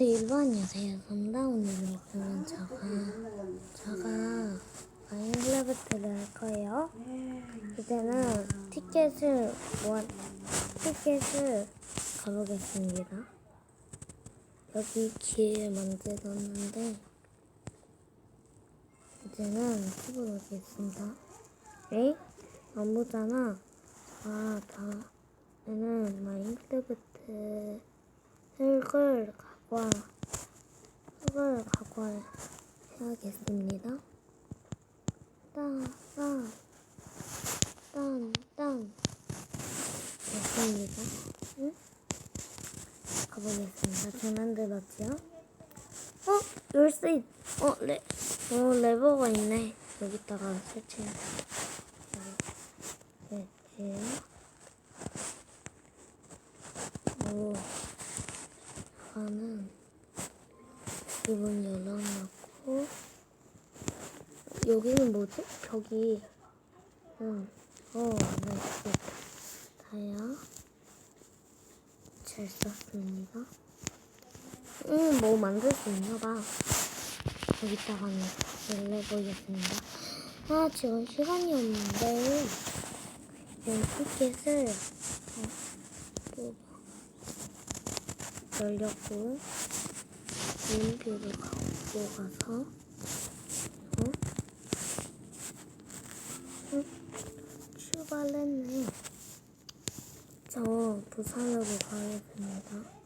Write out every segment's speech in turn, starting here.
네, 일반이세요. 감다 오늘은 그러면 제가 제가 마인크래프트를 할 거예요. 이제는 티켓을 모아 티켓을 가보겠습니다. 여기 기회 만들었는데 이제는 해보겠습니다. 에이? 안 보잖아. 아, 다. 얘는 마인크래프트 흙을 각화, 흙을 각화해야겠습니다. 땅, 땅, 땅, 땅. 됐습니다. 응? 가보겠습니다. 잘 만들었지요? 어? 열쇠, 있- 어, 레, 어, 레버가 있네. 여기다가 설치해. 네, 네. 오. 아까는 문그 열어놨고 여기는 뭐지? 벽이 응. 어, 나이스. 다야. 잘 썼습니다. 응, 뭐 만들 수 있나 봐. 여기다가는 열려보겠습니다. 아, 지금 시간이 없는데, 이 티켓을 어, 뽑아. 열렸고 이인표를 갖고 가서 어? 응? 출발했네 저 부산으로 가야 됩니다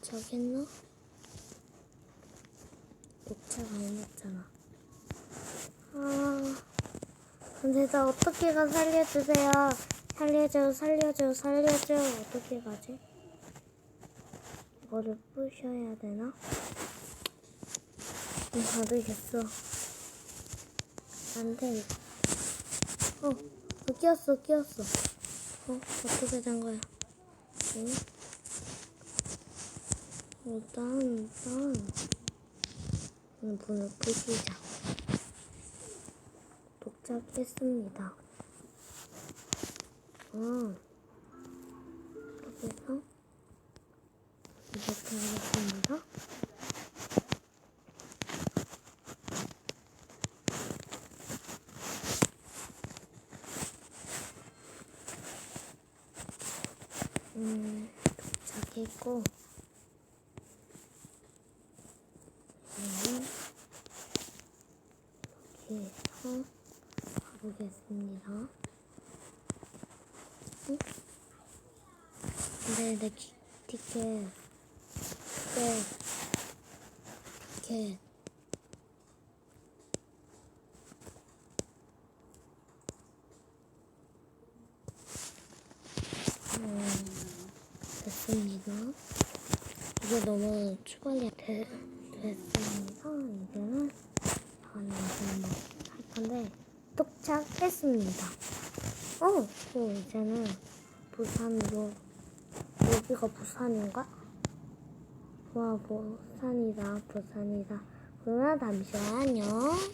저겠나? 녹차가 해놨잖아 아 근데 나 어떻게 가 살려주세요 살려줘, 살려줘, 살려줘. 어떻게 가지? 이거를 부셔야 되나? 응, 가되겠어. 안 돼. 어, 어, 끼었어, 끼었어. 어, 어떻게 된 거야? 응? 일단, 일단, 이 문을 부시자. 도착했습니다. 어. 여기서 이렇게 하겠습니다. 음, 도착했고, 음, 이렇게 해서 가보겠습니다. 응? 네, 내 기- 티켓. 티켓. 티켓. 음, 됐습니다. 이게 너무 추가이 되, 됐습니다. 이제는 다음 영상을 할 건데, 도착했습니다. 어, 또 이제는 부산으로 여기가 부산인가? 와 부산이다 부산이다 그러나 잠시만요